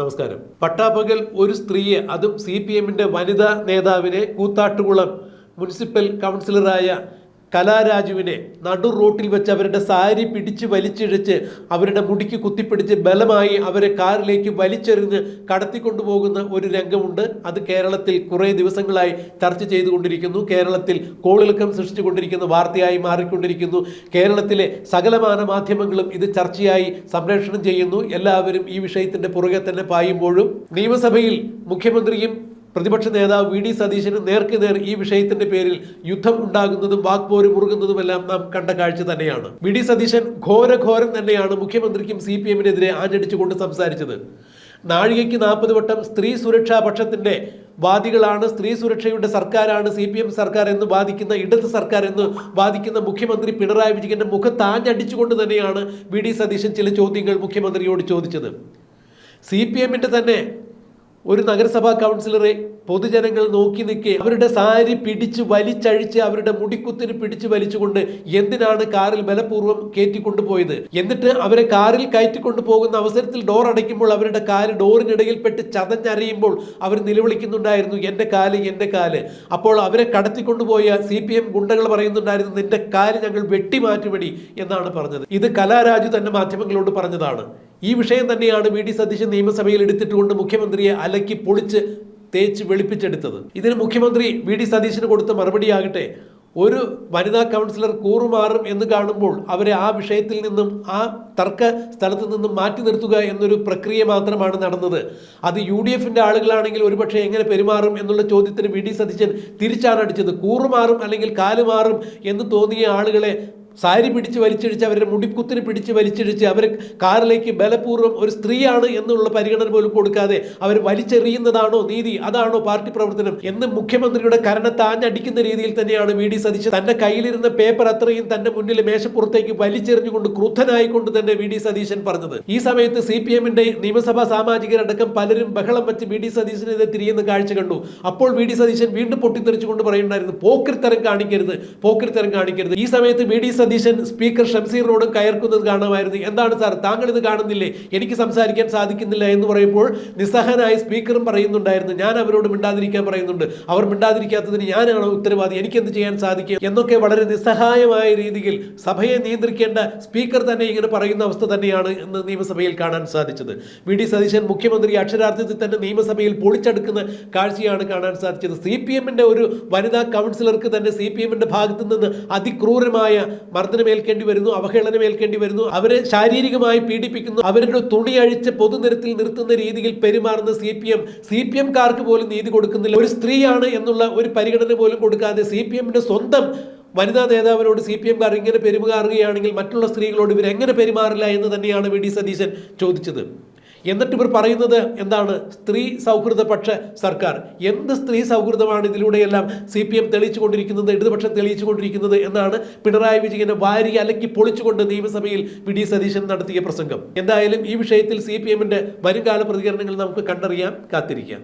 നമസ്കാരം. പട്ടാപ്പകൽ ഒരു സ്ത്രീയെ അതും സി പി എമ്മിന്റെ വനിതാ നേതാവിനെ കൂത്താട്ടുകുളം മുനിസിപ്പൽ കൗൺസിലറായ കലാരാജുവിനെ നടു റോട്ടിൽ വെച്ച് അവരുടെ സാരി പിടിച്ച് വലിച്ചിഴച്ച് അവരുടെ മുടിക്ക് കുത്തിപ്പിടിച്ച് ബലമായി അവരെ കാറിലേക്ക് വലിച്ചെറിഞ്ഞ് കടത്തിക്കൊണ്ടുപോകുന്ന ഒരു രംഗമുണ്ട്. അത് കേരളത്തിൽ കുറേ ദിവസങ്ങളായി ചർച്ച ചെയ്തുകൊണ്ടിരിക്കുന്നു. കേരളത്തിൽ കോളിളക്കം സൃഷ്ടിച്ചുകൊണ്ടിരിക്കുന്ന വാർത്തയായി മാറിക്കൊണ്ടിരിക്കുന്നു. കേരളത്തിലെ സകലമാന മാധ്യമങ്ങളും ഇത് ചർച്ചയായി സംപ്രേഷണം ചെയ്യുന്നു. എല്ലാവരും ഈ വിഷയത്തിന്റെ പുറകെ തന്നെ പായുമ്പോഴും നിയമസഭയിൽ മുഖ്യമന്ത്രിയും പ്രതിപക്ഷ നേതാവ് വി ഡി സതീശന് നേർക്ക് നേർ ഈ വിഷയത്തിന്റെ പേരിൽ യുദ്ധം ഉണ്ടാകുന്നതും വാക്പോര് മുറുകുന്നതുമെല്ലാം നാം കണ്ട കാഴ്ച തന്നെയാണ്. വി ഡി സതീശൻ ഘോരഘോരം തന്നെയാണ് മുഖ്യമന്ത്രിക്കും സി പി എമ്മിനെതിരെ ആഞ്ഞടിച്ചുകൊണ്ട് സംസാരിച്ചത്. നാഴികയ്ക്ക് നാൽപ്പത് വട്ടം സ്ത്രീ സുരക്ഷാ പക്ഷത്തിന്റെ വാദികളാണ് സ്ത്രീ സുരക്ഷയുടെ സർക്കാരാണ് സി പി എം സർക്കാർ എന്ന് വാദിക്കുന്ന ഇടത് സർക്കാർ എന്ന് വാദിക്കുന്ന മുഖ്യമന്ത്രി പിണറായി വിജയന്റെ മുഖത്താഞ്ഞടിച്ചുകൊണ്ട് തന്നെയാണ് വി ഡി സതീശൻ ചില ചോദ്യങ്ങൾ മുഖ്യമന്ത്രിയോട് ചോദിച്ചത്. സി പി എമ്മിന്റെ തന്നെ ഒരു നഗരസഭാ കൗൺസിലറെ പൊതുജനങ്ങൾ നോക്കി നിൽക്കെ അവരുടെ സാരി പിടിച്ച് വലിച്ചഴിച്ച് അവരുടെ മുടിക്കുത്തിന് പിടിച്ച് വലിച്ചുകൊണ്ട് എന്തിനാണ് കാറിൽ ബലപൂർവം കയറ്റിക്കൊണ്ടുപോയത്? എന്നിട്ട് അവരെ കാറിൽ കയറ്റിക്കൊണ്ടു പോകുന്ന അവസരത്തിൽ ഡോർ അടയ്ക്കുമ്പോൾ അവരുടെ കാൽ ഡോറിനിടയിൽപ്പെട്ട് ചതഞ്ഞറിയുമ്പോൾ അവർ നിലവിളിക്കുന്നുണ്ടായിരുന്നു എന്റെ കാൽ എന്റെ കാൽ. അപ്പോൾ അവരെ കടത്തിക്കൊണ്ടുപോയ സി പി എം ഗുണ്ടകൾ പറയുന്നുണ്ടായിരുന്നു നിന്റെ കാൽ ഞങ്ങൾ വെട്ടിമാറ്റുപടി എന്നാണ് പറഞ്ഞത്. ഇത് കലാരാജു തന്നെ മാധ്യമങ്ങളോട് പറഞ്ഞതാണ്. ഈ വിഷയം തന്നെയാണ് വി ഡി സതീശൻ നിയമസഭയിൽ എടുത്തിട്ടുകൊണ്ട് മുഖ്യമന്ത്രിയെ അലക്കി പൊളിച്ച് തേച്ച് വെളുപ്പിച്ചെടുത്തത്. ഇതിന് മുഖ്യമന്ത്രി വി ഡി സതീശന് കൊടുത്ത മറുപടിയാകട്ടെ ഒരു വനിതാ കൗൺസിലർ കൂറുമാറും എന്ന് കാണുമ്പോൾ അവരെ ആ വിഷയത്തിൽ നിന്നും ആ തർക്ക സ്ഥലത്ത് നിന്നും മാറ്റി നിർത്തുക എന്നൊരു പ്രക്രിയ മാത്രമാണ് നടന്നത്. അത് യു ഡി എഫിന്റെ ആളുകളാണെങ്കിൽ ഒരുപക്ഷെ എങ്ങനെ പെരുമാറും എന്നുള്ള ചോദ്യത്തിന് വി ഡി സതീശൻ തിരിച്ചാണ് അടിച്ചത്. കൂറുമാറും അല്ലെങ്കിൽ കാലുമാറും എന്ന് തോന്നിയ ആളുകളെ സാരി പിടിച്ച് വലിച്ചിഴിച്ച് അവരുടെ മുടിക്കുത്തിന് പിടിച്ച് വലിച്ചിഴിച്ച് അവർ കാറിലേക്ക് ബലപൂർവം ഒരു സ്ത്രീയാണ് എന്നുള്ള പരിഗണന പോലും കൊടുക്കാതെ അവർ വലിച്ചെറിയുന്നതാണോ നീതി അതാണോ പാർട്ടി പ്രവർത്തനം എന്ന് മുഖ്യമന്ത്രിയുടെ കരണത്താഞ്ഞടിക്കുന്ന രീതിയിൽ തന്നെയാണ് വി ഡി സതീശൻ തന്റെ കയ്യിലിരുന്ന പേപ്പർ അത്രയും തന്റെ മുന്നിൽ മേശപ്പുറത്തേക്ക് വലിച്ചെറിഞ്ഞുകൊണ്ട് ക്രുദ്ധനായിക്കൊണ്ട് തന്നെ വി ഡി സതീശൻ പറഞ്ഞത്. ഈ സമയത്ത് സി പി എമ്മിന്റെ നിയമസഭാ സാമാജികരടക്കം പലരും ബഹളം വെച്ച് വി ഡി സതീശനെതിരെ തിരിയുന്ന കാഴ്ച കണ്ടു. അപ്പോൾ വി ഡി സതീശൻ വീണ്ടും പൊട്ടിത്തെറിച്ചുകൊണ്ട് പറയുന്നുണ്ടായിരുന്നു പോക്കിരിത്തരം കാണിക്കരുത് പോക്കിരിത്തരം കാണിക്കരുത്. ഈ സമയത്ത് വി ഡി സതീശൻ സ്പീക്കർ ഷംസീറിനോടും കയർക്കുന്നത് കാണാമായിരുന്നു. എന്താണ് സാർ? താങ്കൾ ഇത് കാണുന്നില്ലേ? എനിക്ക് സംസാരിക്കാൻ സാധിക്കുന്നില്ല എന്ന് പറയുമ്പോൾ നിസ്സഹനായ സ്പീക്കറും പറയുന്നുണ്ടായിരുന്നു. ഞാൻ അവരോട് മിണ്ടാതിരിക്കാൻ പറയുന്നുണ്ട്. അവർ മിണ്ടാതിരിക്കാത്തതിന് ഞാനാണ് ഉത്തരവാദി. എനിക്ക് എന്ത് ചെയ്യാൻ സാധിക്കും? എന്നൊക്കെ വളരെ നിസ്സഹായമായ രീതിയിൽ സഭയെ നിയന്ത്രിക്കേണ്ട സ്പീക്കർ തന്നെ ഇങ്ങനെ പറയുന്ന അവസ്ഥ തന്നെയാണ് ഇന്ന് നിയമസഭയിൽ കാണാൻ സാധിച്ചത്. വി. ഡി. സതീശൻ മുഖ്യമന്ത്രി അക്ഷരാർത്ഥത്തിൽ തന്നെ നിയമസഭയിൽ പൊളിച്ചെടുക്കുന്ന കാഴ്ചയാണ് കാണാൻ സാധിച്ചത്. സി പി ഒരു വനിതാ കൗൺസിലർക്ക് തന്നെ സി പി എമ്മിന്റെ ഭാഗത്തു നിന്ന് അതിക്രൂരമായ മർദ്ദനമേൽക്കേണ്ടി വരുന്നു അവഹേളനമേൽക്കേണ്ടി വരുന്നു. അവരെ ശാരീരികമായി പീഡിപ്പിക്കുന്നു. അവരുടെ തുണി അഴിച്ച് പൊതുനിരത്തിൽ നിർത്തുന്ന രീതിയിൽ പെരുമാറുന്ന C P M. C P എംകാർക്ക് പോലും നീതി കൊടുക്കുന്നില്ല. ഒരു സ്ത്രീയാണ് എന്നുള്ള ഒരു പരിഗണന പോലും കൊടുക്കാതെ സി പി എമ്മിന്റെ സ്വന്തം വനിതാ നേതാവിനോട് സി പി എംകാർ ഇങ്ങനെ പെരുമാറുകയാണെങ്കിൽ മറ്റുള്ള സ്ത്രീകളോട് ഇവർ എങ്ങനെ പെരുമാറില്ല എന്ന് തന്നെയാണ് വി ഡി സതീശൻ ചോദിച്ചത്. എന്നിട്ട് ഇവർ പറയുന്നത് എന്താണ്? സ്ത്രീ സൗഹൃദ പക്ഷ സർക്കാർ. എന്ത് സ്ത്രീ സൗഹൃദമാണ് ഇതിലൂടെയെല്ലാം സി പി എം തെളിയിച്ചുകൊണ്ടിരിക്കുന്നത് ഇടതുപക്ഷം തെളിയിച്ചുകൊണ്ടിരിക്കുന്നത് എന്നാണ് പിണറായി വിജയനെ വാരി അലക്കി പൊളിച്ചുകൊണ്ട് നിയമസഭയിൽ വി ഡി സതീശൻ നടത്തിയ പ്രസംഗം. എന്തായാലും ഈ വിഷയത്തിൽ സി പി എമ്മിന്റെ വരുംകാല പ്രതികരണങ്ങൾ നമുക്ക് കണ്ടറിയാം കാത്തിരിക്കാം.